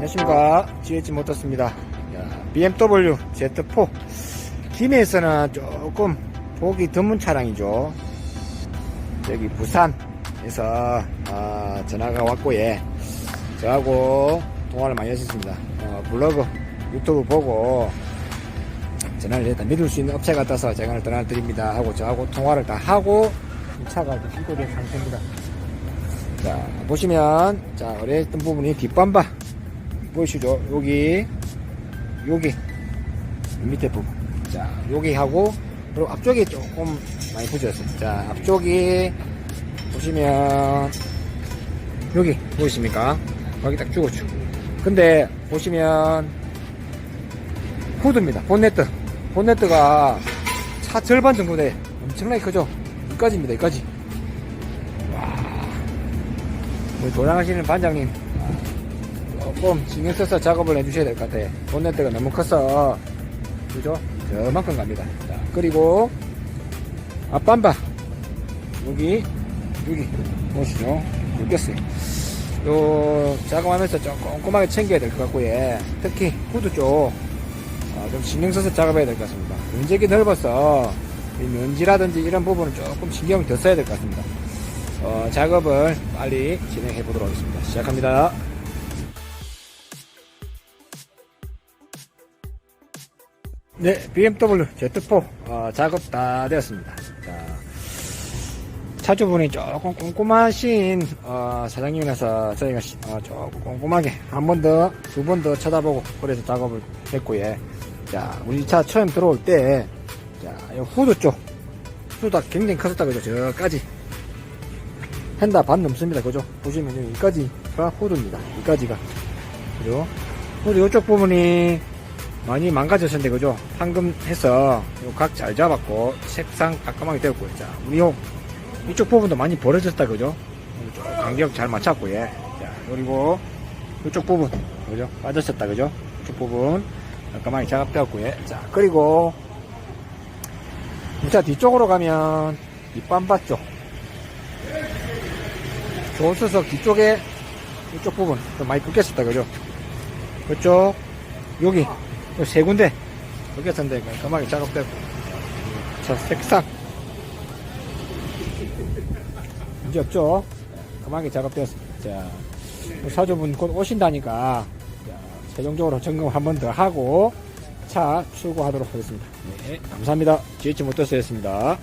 안녕하십니까. GH 모터스입니다. 야, BMW Z4 김해에서는 조금 보기 드문 차량이죠. 여기 부산에서 아, 전화가 왔고 예. 저하고 통화를 많이 했었습니다. 어, 블로그 유튜브 보고 전화를 했다. 믿을 수 있는 업체 같아서 제가 오늘 전화를 드립니다. 하고 저하고 통화를 다 하고 이 차가 이제 신고된 상태입니다. 자 보시면 자 어려했던 부분이 뒷반바 보이시죠? 여기 여기. 밑에 부분. 자 여기 하고 그리고 앞쪽이 조금 많이 부졌어요. 자 앞쪽이 보시면 여기 보이십니까? 여기 딱 죽었죠. 근데 보시면 후드입니다. 본네트. 본네트가 차 절반 정도 돼 엄청나게 크죠? 여기까지입니다 여기까지. 우리 도장하시는 반장님 조금 신경 써서 작업을 해주셔야 될 것 같아요. 본네트가 너무 커서. 그죠? 저만큼 갑니다. 자, 그리고 앞반바. 여기 여기. 보시죠. 여기였어요. 요 작업하면서 좀 꼼꼼하게 챙겨야 될 것 같고요 예. 특히 후드 쪽. 어, 좀 신경 써서 작업해야 될 것 같습니다. 면적이 넓어서 이 면지라든지 이런 부분은 조금 신경을 더 써야 될 것 같습니다. 어, 작업을 빨리 진행해 보도록 하겠습니다. 시작합니다. 네, BMW Z4 어, 작업 다 되었습니다. 자, 차주분이 조금 꼼꼼하신 어, 사장님이라서 저희가 시- 어, 조금 꼼꼼하게 한 번 더, 두 번 더 쳐다보고 그래서 작업을 했고요. 자, 우리 차 처음 들어올 때, 자, 이 후드 쪽, 후드가 굉장히 컸었다 그죠? 저까지. 핸다 반 넘습니다. 그죠? 보시면 여기까지가 호드입니다. 여기까지가. 그죠? 그리고 이쪽 부분이 많이 망가졌는데, 그죠? 황금해서 각 잘 잡았고, 색상 깔끔하게 되었고요. 자, 우리 요, 이쪽 부분도 많이 벌어졌다. 그죠? 간격 잘 맞췄고요. 자, 그리고 이쪽 부분, 그죠? 빠졌었다. 그죠? 이쪽 부분 깔끔하게 작업되었고요. 자, 그리고 이차 뒤쪽으로 가면 뒷반바 쪽. 조수석 뒤쪽에 이쪽 부분 좀 많이 뜯겼었다 그죠 그쪽 여기 요 세 군데 뜯겼었는데 깔끔하게 작업되고. 자 색상. 문제 없죠? 깔끔하게 작업되었습니다 자 사주분 곧 오신다니까. 자, 최종적으로 점검 한 번 더 하고 차 출고하도록 하겠습니다. 네. 감사합니다. GH 모터스였습니다